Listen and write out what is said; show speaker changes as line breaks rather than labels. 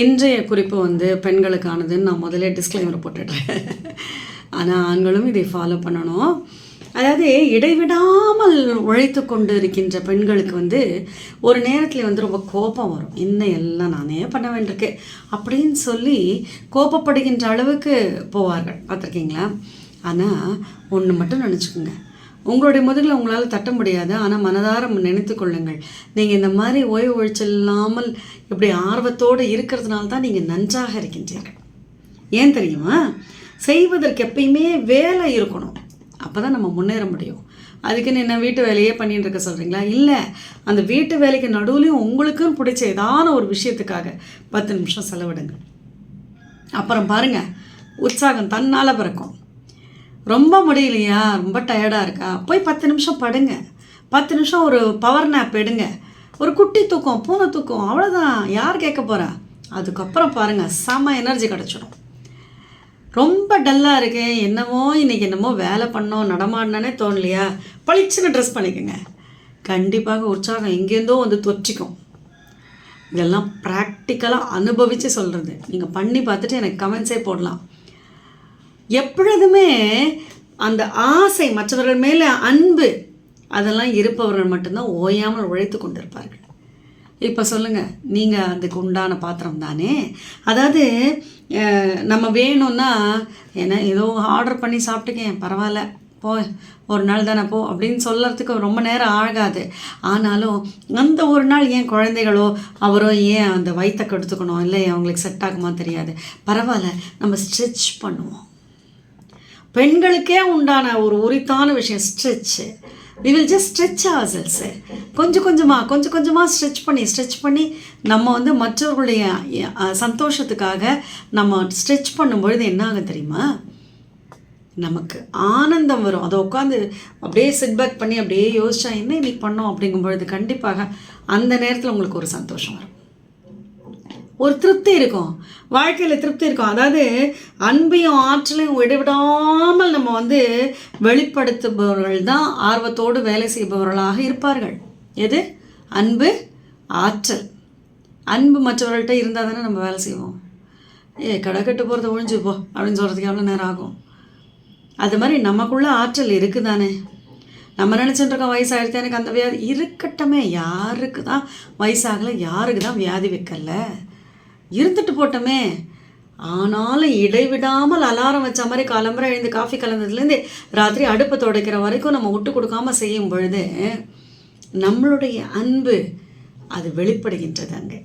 இன்றைய குறிப்பு வந்து பெண்களுக்கானதுன்னு நான் முதலே டிஸ்க்ளைமர் போட்டுடுறேன் ஆனால் ஆண்களும் இதை ஃபாலோ பண்ணணும் அதாவது இடைவிடாமல் உழைத்து கொண்டு இருக்கின்ற பெண்களுக்கு வந்து ஒரு நேரத்தில் வந்து ரொம்ப கோபம் வரும் என்ன எல்லாம் நானே பண்ண வேண்டியிருக்கேன் அப்படின்னு சொல்லி கோபப்படுகின்ற அளவுக்கு போவார்கள் பார்த்துருக்கீங்களா ஆனால் ஒன்று மட்டும் நினச்சிக்கோங்க உங்களுடைய முதுகில் உங்களால் தட்ட முடியாது ஆனால் மனதார நினைத்து கொள்ளுங்கள் நீங்கள் இந்த மாதிரி ஓய்வு ஒழிச்சல் இல்லாமல் இப்படி ஆர்வத்தோடு இருக்கிறதுனால தான் நீங்கள் நன்றாக இருக்கின்றீர்கள் ஏன் தெரியுமா செய்வதற்கு எப்பயுமே வேலை இருக்கணும் அப்போ தான் நம்ம முன்னேற முடியும் அதுக்குன்னு என்ன வீட்டு வேலையே பண்ணிட்டு இருக்க சொல்கிறீங்களா இல்லை அந்த வீட்டு வேலைக்கு நடுவுலையும் உங்களுக்கும் பிடிச்ச ஏதான ஒரு விஷயத்துக்காக பத்து நிமிஷம் செலவிடுங்க அப்புறம் பாருங்கள் உற்சாகம் தன்னால் பிறக்கும் ரொம்ப முடியலையா ரொம்ப டயர்டாக இருக்கா போய் பத்து நிமிஷம் படுங்க பத்து நிமிஷம் ஒரு பவர் நேப் எடுங்க ஒரு குட்டி தூக்கம் பூனை தூக்கம் அவ்வளோதான் யார் கேட்க போகிறா அதுக்கப்புறம் பாருங்கள் செம எனர்ஜி கிடச்சிடும் ரொம்ப டல்லாக இருக்கேன் என்னமோ இன்றைக்கி என்னமோ வேலை பண்ணோம் நடமாடினே தோணலையா பளிச்சுன்னு ட்ரெஸ் பண்ணிக்கோங்க கண்டிப்பாக உற்சாகம் எங்கேருந்தோ வந்து தொற்றிக்கும் இதெல்லாம் ப்ராக்டிக்கலாக அனுபவித்து சொல்கிறது நீங்கள் பண்ணி பார்த்துட்டு எனக்கு கமெண்ட்ஸே போடலாம் எப்பொழுதுமே அந்த ஆசை மற்றவர்கள் மேலே அன்பு அதெல்லாம் இருப்பவர்கள் மட்டும்தான் ஓயாமல் உழைத்து கொண்டிருப்பார்கள் இப்போ சொல்லுங்கள் நீங்கள் அதுக்கு உண்டான பாத்திரம் தானே அதாவது நம்ம வேணும்னா என்ன ஏதோ ஆர்டர் பண்ணி சாப்பிட்டுக்கேன் பரவாயில்ல போ ஒரு நாள் தானே போ அப்படின்னு சொல்கிறதுக்கு ரொம்ப நேரம் ஆகாது ஆனாலும் அந்த ஒரு நாள் ஏன் குழந்தைகளோ அவரோ ஏன் அந்த வயிற்றை கெடுத்துக்கணும் இல்லை அவங்களுக்கு செட் ஆகுமா தெரியாது பரவாயில்ல நம்ம ஸ்ட்ரெச் பண்ணுவோம் பெண்களுக்கே உண்டான ஒரு உரித்தான விஷயம் stretch we will just stretch ourselves கொஞ்சம் கொஞ்சமாக கொஞ்சம் கொஞ்சமாக ஸ்ட்ரெச் பண்ணி ஸ்ட்ரெச் பண்ணி நம்ம வந்து மற்றவர்களுடைய சந்தோஷத்துக்காக நம்ம ஸ்ட்ரெச் பண்ணும்பொழுது என்ன ஆகும் தெரியுமா நமக்கு ஆனந்தம் வரும் அதை உட்காந்து அப்படியே சிட்பேக் பண்ணி அப்படியே யோசிச்சா என்ன இன்னைக்கு பண்ணோம் அப்படிங்கும்பொழுது கண்டிப்பாக அந்த நேரத்தில் உங்களுக்கு ஒரு சந்தோஷம் வரும் ஒரு திருப்தி இருக்கும் வாழ்க்கையில் திருப்தி இருக்கும் அதாவது அன்பையும் ஆற்றலையும் விடுவிடாமல் நம்ம வந்து வெளிப்படுத்துபவர்கள் தான் ஆர்வத்தோடு வேலை செய்பவர்களாக இருப்பார்கள் எது அன்பு ஆற்றல் அன்பு மற்றவர்கள்ட்ட இருந்தால் தானே நம்ம வேலை செய்வோம் ஏ கட்டு போகிறத ஒழிஞ்சுப்போ அப்படின்னு சொல்கிறதுக்கு எவ்வளோ நேரம் ஆகும் அது மாதிரி நமக்குள்ளே ஆற்றல் இருக்குது தானே நம்ம நினச்சிட்டு இருக்கோம் வயசாகிடுச்சு எனக்கு அந்த வியாதி இருக்கட்டமே யாருக்கு தான் வயசாகலை யாருக்கு தான் வியாதி வைக்கல இருந்துட்டு போட்டோமே ஆனாலும் இடைவிடாமல் அலாரம் வச்ச மாதிரி கிளம்புற எழுந்து காஃபி கலந்ததுலேருந்து ராத்திரி அடுப்பை துடைக்கிற வரைக்கும் நம்ம விட்டு கொடுக்காம செய்யும் பொழுது நம்மளுடைய அன்பு அது வெளிப்படுகின்றது அங்கே